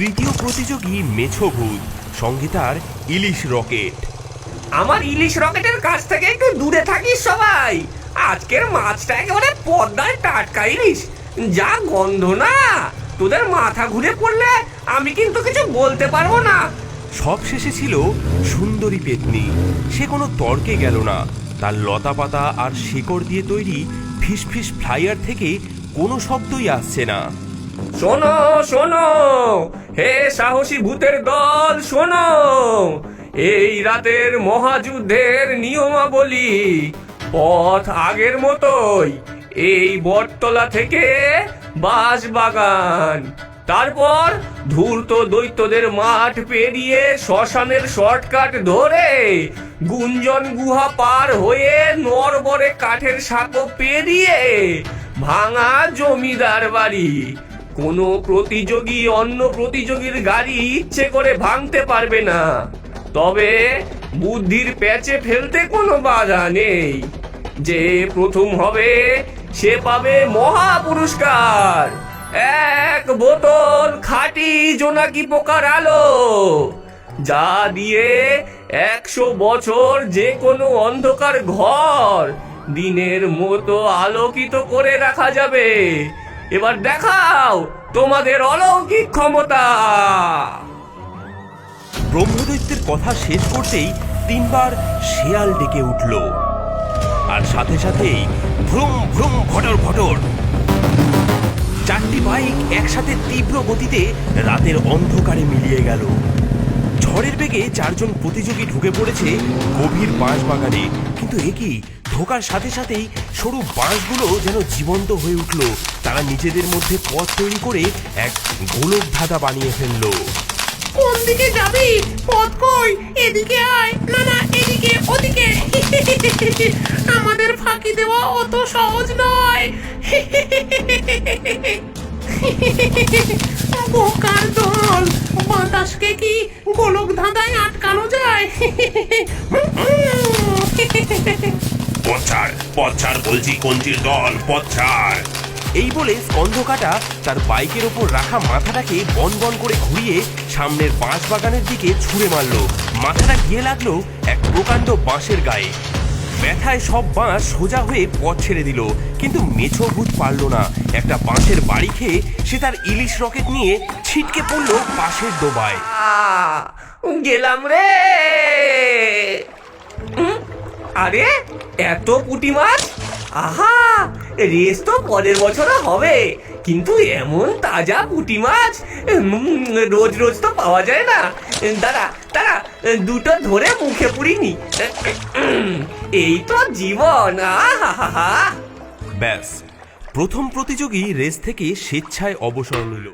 তৃতীয় প্রতিযোগী মেছো ভূত সঙ্গে তার ইলিশ রকেট। আমার ইলিশ রকেটের কাছ থেকে একটু দূরে থাকিস সবাই। আজকের মাছটা একেবারে পদ্মায় টাটকা ইলিশ। যা গন্ধ না। তোদের মাথা ঘুরে পড়লে আমি কিন্তু কিছু বলতে পারব না। সব শেষে ছিল সুন্দরী পেতনি। সে কোনো তর্কে গেল না। তার লতা পাতা আর শিকড় দিয়ে তৈরি ফিস ফিস ফ্লাইয়ার থেকে কোনো শব্দই আসছে না। শোনো শোনো, হে সাহসী ভূতের দল, শোনো, এই রাতের মহাযুদ্ধের নিয়মাবলী পথ আগের মতোই এই বটতলা থেকে বাঁশবাগান তারপর ধূর্ত দৈত্যদের মাঠ পেরিয়ে শ্মশানের শর্টকাট ধরে গুঞ্জন গুহা পার হয়ে নরবরে কাঠের সাঁকো পেরিয়ে ভাঙা জমিদার বাড়ি। কোনো প্রতিযোগী অন্য প্রতিযোগীর গাড়ি ইচ্ছে করে ভাঙতে পারবে না। তবে বুদ্ধির প্যাচে ফেলতে কোনো বাধা নেই। যে প্রথম হবে, সে পাবে মহা পুরস্কার। এক বোতল খাঁটি জোনাকি পোকার আলো, যা দিয়ে একশো বছর যে কোনো অন্ধকার ঘর দিনের মতো আলোকিত করে রাখা যাবে। এবার দেখাও তোমাদের অলৌকিক ক্ষমতা। ব্রহ্মদৈত্যের কথা শেষ করতেই তিনবার শেয়াল ডেকে উঠল। আর সাথে সাথেই ভ্রুম ভ্রুম ঘটর ঘটর চারটি বাইক একসাথে তীব্র গতিতে রাতের অন্ধকারে মিলিয়ে গেল। ঝড়ের বেগে চারজন প্রতিযোগী ঢুকে পড়েছে গভীর বাঁশ বাগানে কিন্তু এ কি? ঢোকার সাথে সাথেই সরু বাঁশগুলো যেন জীবন্ত হয়ে উঠল। তারা নিজেদের মধ্যে পথ তৈরি করে এক গোলক ধাঁধা বানিয়ে ফেলল। কোন দিকে যাবি? পথ কই? এদিকে আয়। না না, এদিকে, ওদিকে। আমাদের ফাঁকি দেওয়া অত সহজ নয়। বোকার দল, বাতাসকে কি গোলক ধাঁধায় আটকানো যায়? পচ্ছার পচ্ছার বলছি কঞ্চির দল? পচ্ছার এই বলে স্কন্ধকাটা তার বাইকের ওপর রাখা মাথাটাকে বন বন করে ঘুরিয়ে সামনের বাঁশ বাগানের দিকে ছুঁড়ে মারলো। মাথাটা গিয়ে লাগল এক প্রকাণ্ড বাঁশের গায়ে। ব্যথায় সব বাঁশ সোজা হয়ে পথ ছেড়ে দিল। কিন্তু মেছো ভূত পারল না। একটা বাঁশের বাড়ি খেয়ে সে তার ইলিশ রকেট নিয়ে ছিটকে পড়ল পাশের ডোবায়। গেলাম রে। আরে, এত পুঁটি মাছ? আহা, রেস তো পরের বছরও হবে। কিন্তু এমন তাজা পুঁটি মাছ রোজ রোজ তো পাওয়া যায় না। দাঁড়া দাঁড়া দুটো ধরে মুখে পুরিনি। এই তো জীবন ব্যাস, প্রথম প্রতিযোগী রেস থেকে স্বেচ্ছায় অবসর নিল।